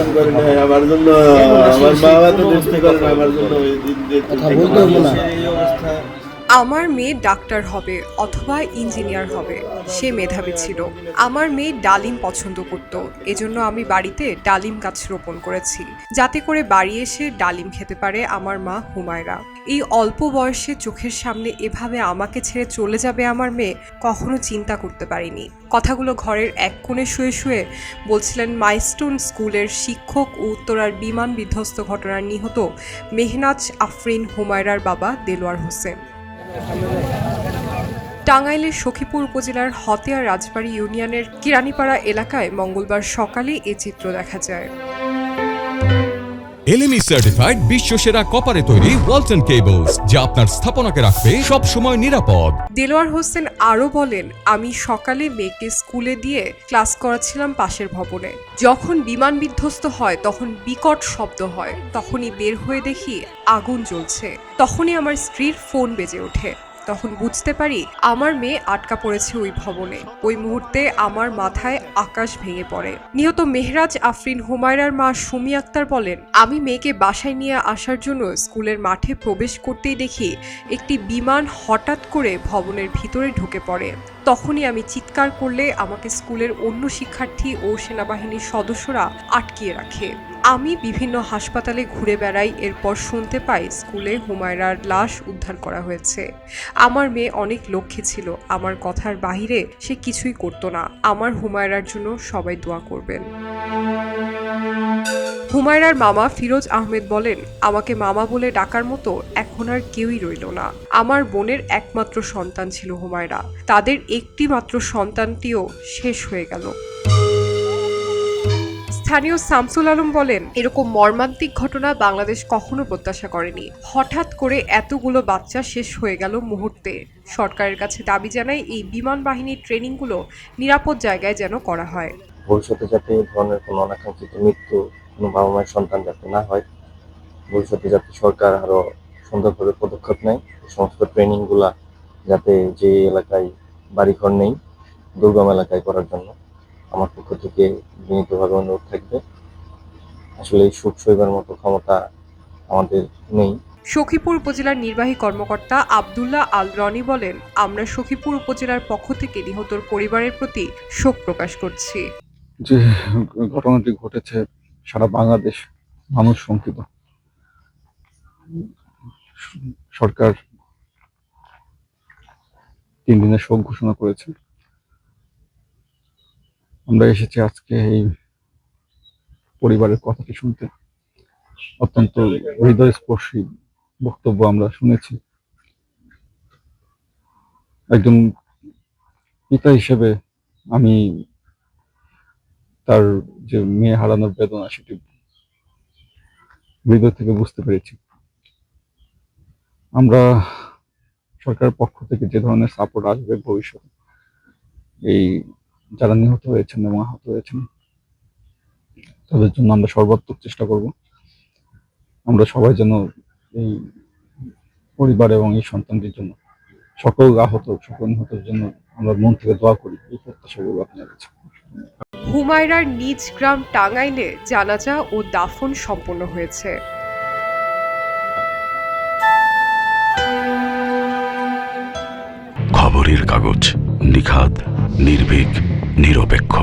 Tension করে না আমার জন্য আমার বাবা তো টেনশন করে না আমার জন্য ওই দিন কথা বলতে না। অবস্থা। আমার মেয়ে ডাক্তার হবে অথবা ইঞ্জিনিয়ার হবে, সে মেধাবী ছিল। আমার মেয়ে ডালিম পছন্দ করত, এজন্য আমি বাড়িতে ডালিম গাছ রোপণ করেছি। যাতে করে বাড়ি এসে ডালিম খেতে পারে আমার মা হুমায়রা। এই অল্প বয়সে চোখের সামনে এভাবে আমাকে ছেড়ে চলে যাবে আমার মেয়ে, কখনো চিন্তা করতে পারিনি। কথাগুলো ঘরের এক কোণে শুয়ে শুয়ে বলছিলেন মাইস্টোন স্কুলের শিক্ষক ও উত্তরার বিমান বিধ্বস্ত ঘটনার নিহত মেহনাজ আফরিন হুমায়রার বাবা দেলোয়ার হোসেন। টাঙ্গাইলের সখীপুর উপজেলার হতিয়া রাজবাড়ী ইউনিয়নের কিরানিপাড়া এলাকায় মঙ্গলবার সকালে এ চিত্র দেখা যায়। এলএমই সার্টিফাইড বিশ্ব সেরা কপারে তৈরি ওয়ালটন কেবলস যা আপনার স্থাপনাকে রাখবে সব সময় নিরাপদ। দেলোয়ার হোসেন আরও বলেন, আমি সকালে মেয়েকে স্কুলে দিয়ে ক্লাস করাচ্ছিলাম পাশের ভবনে। যখন বিমান বিধ্বস্ত হয়, তখন বিকট শব্দ হয়। তখনই বের হয়ে দেখি আগুন জ্বলছে। তখনই আমার স্ত্রীর ফোন বেজে ওঠে। তখন বুঝতে পারি আমার মেয়ে আটকা পড়েছে ওই ভবনে। ওই মুহূর্তে আমার মাথায় আকাশ ভেঙে পড়ে। নিহত মেহরাজ আফরিন হুমায়রার মা সুমি আক্তার বলেন, আমি মেয়েকে বাসায় নিয়ে আসার জন্য স্কুলের মাঠে প্রবেশ করতেই দেখি একটি বিমান হঠাৎ করে ভবনের ভিতরে ঢুকে পড়ে। তখনই আমি চিৎকার করলে আমাকে স্কুলের অন্য শিক্ষার্থী ও সেনাবাহিনীর সদস্যরা আটকিয়ে রাখে। আমি বিভিন্ন হাসপাতালে ঘুরে বেড়াই, এরপর শুনতে পাই স্কুলে হুমায়রার লাশ উদ্ধার করা হয়েছে। আমার মেয়ে অনেক লক্ষ্মী ছিল, আমার কথার বাহিরে সে কিছুই করতো না। আমার হুমায়রার জন্য সবাই দোয়া করবেন। হুমায়রার মামা ফিরোজ আহমেদ বলেন, আমাকে মামা বলে ডাকার মতো এখন আর কেউই রইল না। আমার বোনের একমাত্র সন্তান ছিল হুমায়রা। তাদের একটি মাত্র সন্তানটিও শেষ হয়ে গেল। স্থানীয় শামসুল আলম বলেন এরকম মর্মান্তিক ঘটনা বাংলাদেশ কখনো প্রত্যাশা করেনি। হঠাৎ করে এতগুলো বাচ্চা শেষ হয়ে গেল মুহূর্তে। সরকারের কাছে দাবি জানায় এই বিমান বাহিনীর ট্রেনিংগুলো নিরাপদ জায়গায় যেন করা হয়। ভবিষ্যতে যাতে এই ধরনের কোনো অনাকাঙ্ক্ষিত মৃত্যু কোনো বাবা মায়ের সন্তান যাতে না হয় ভবিষ্যতে যাতে সরকার আরও সুন্দরভাবে পদক্ষেপ নেয় এই সমস্ত ট্রেনিংগুলা যাতে যে এলাকায় বাড়িঘর নেই দুর্গম এলাকায় করার জন্য। আমার পক্ষ থেকে বিনীতভাবে অনুরোধ থাকবে। আসলে এই সুখ সইবার মতো ক্ষমতা আমাদের নেই। সখীপুর উপজেলার নির্বাহী কর্মকর্তা আবদুল্লাহ আল রনি বলেন আমরা সখীপুর উপজেলার পক্ষ থেকে নিহতর পরিবারের প্রতি শোক প্রকাশ করছি। যে ঘটনাটি ঘটেছে সারা বাংলাদেশ মানুষ শঙ্কিত। সরকার তিন দিনের শোক ঘোষণা করেছে। আমরা এসেছি আজকে এই পরিবারের কথাটি শুনতে। অত্যন্ত হৃদয়স্পর্শী বক্তব্য আমরা শুনেছি। একজন পিতা হিসেবে আমি তার যে মেয়ে হারানোর বেদনা সেটি হৃদয় থেকে বুঝতে পেরেছি। আমরা সরকারের পক্ষ থেকে যে ধরনের সাপোর্ট আসবে ভবিষ্যতে, এই যারা নিহত হয়েছেন এবং আহত হয়েছেন তাদের জন্য আমরা সর্বাত্মক চেষ্টা করব। আমরা সবাই যেন এই পরিবার এবং এই সন্তানটির জন্য সকল আহত সকল নিহতের জন্য আমরা মন থেকে দোয়া করি। এই প্রত্যাশা করব আপনার কাছে। হুমায়রার নিজ গ্রাম টাঙ্গাইলে জানাজা ও দাফন সম্পন্ন হয়েছে। খবরের কাগজ নিখাদ নির্ভীক নিরপেক্ষ।